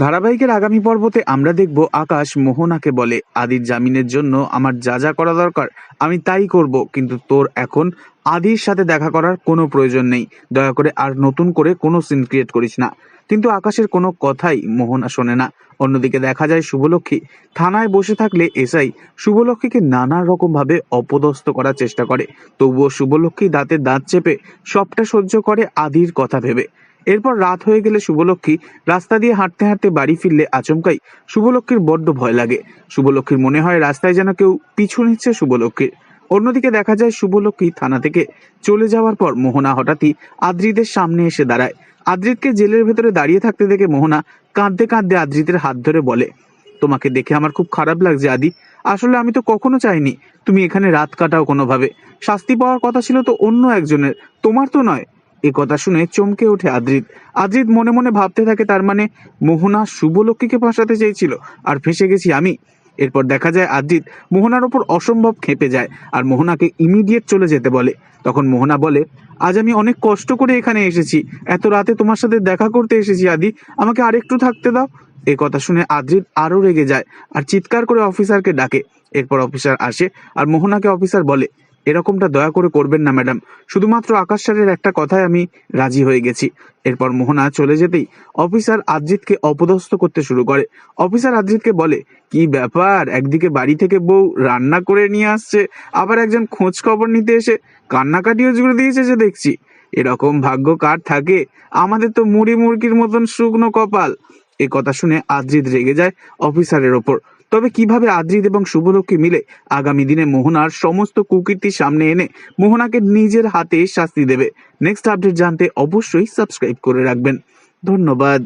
ধারাবাহিকের আগামী পর্বতে আমরা দেখব আকাশ মোহনাকে বলে, আদির জামিনের জন্য আমার যা যা করা দরকার, আমি তাই করব, কিন্তু তোর এখন আদির সাথে দেখা করার কোনো প্রয়োজন নেই। দয়া করে আর নতুন করে কোনো সিন ক্রিয়েট করিস না। কিন্তু আকাশের কোনো কথাই মোহনা শোনে না। অন্যদিকে দেখা যায় শুভলক্ষ্মী থানায় বসে থাকলে এসআই শুভলক্ষ্মীকে নানা রকম ভাবে অপদস্থ করার চেষ্টা করে। তবুও শুভলক্ষ্মী দাঁতে দাঁত চেপে সবটা সহ্য করে আদির কথা ভেবে। এরপর রাত হয়ে গেলে শুভলক্ষ্মী রাস্তা দিয়ে হাঁটতে হাঁটতে বাড়ি ফিরলে আচমকাই শুভলক্ষ্মীর বড্ড ভয় লাগে। শুভলক্ষ্মীর মনে হয় রাস্তায় যেন কেউ পিছু নিচ্ছে শুভলক্ষ্মীর। অন্যদিকে দেখা যায় শুভলক্ষ্মী থানা থেকে চলে যাওয়ার পর মোহনা হঠাৎই আদ্রিদের সামনে এসে দাঁড়ায়। আদ্রিতকে জেলের ভেতরে দাঁড়িয়ে থাকতে দেখে মোহনা কাঁদতে কাঁদতে আদ্রিতের হাত ধরে বলে, তোমাকে দেখে আমার খুব খারাপ লাগছে আদি। আসলে আমি তো কখনো চাইনি। তুমি এখানে রাত কাটাও কোনোভাবে। শাস্তি পাওয়ার কথা ছিল তো অন্য একজনের। তোমার তো নয়। এ কথা শুনে চমকে ওঠে আদ্রিত। আদ্রিত মনে মনে ভাবতে থাকে, তার মানে মোহনা শুভলক্ষ্মীকে ফাঁসাতে চেয়েছিল। আর ফেঁসে গেছি আমি। এরপর দেখা যায় আদ্রিত মোহনার ওপর অসম্ভব খেপে যায় আর মোহনাকে ইমিডিয়েট চলে যেতে বলে। তখন মোহনা বলে, আজ আমি অনেক কষ্ট করে এখানে এসেছি। এত রাতে তোমার সাথে দেখা করতে এসেছি আদি। আমাকে আরেকটু থাকতে দাও। এ কথা শুনে আদ্রিত আরও রেগে যায় আর চিৎকার করে অফিসারকে ডাকে। এরপর অফিসার আসে আর মোহনাকে অফিসার বলে এরকমটা দয়া করে করবেন না, ম্যাডাম। শুধুমাত্র আকাশ স্যারের একটা কথায় আমি রাজি হয়ে গেছি। এরপর মোহনা চলে যেতেই অফিসার আদ্রিতকে অপদস্থ করতে শুরু করে। অফিসার আদ্রিতকে বলে, কি ব্যাপার? একদিকে বাড়ি থেকে বউ রান্না করে নিয়ে আসছে, আবার একজন খোঁজ খবর নিতে এসে কান্নাকাটিও জুড়ে দিয়েছে যে দেখছি। এরকম ভাগ্য কার থাকে? আমাদের তো মুড়ি মুরগির মতন শুকনো কপাল। এ কথা শুনে আদ্রিত রেগে যায় অফিসারের ওপর। তবে কীভাবে আদ্রিত এবং শুভলক্ষ্মী মিলে আগামী দিনে মোহনার সমস্ত কুকীর্তি সামনে এনে মোহনাকে নিজের হাতে শাস্তি দেবে? নেক্সট আপডেট জানতে অবশ্যই সাবস্ক্রাইব করে রাখবেন। ধন্যবাদ।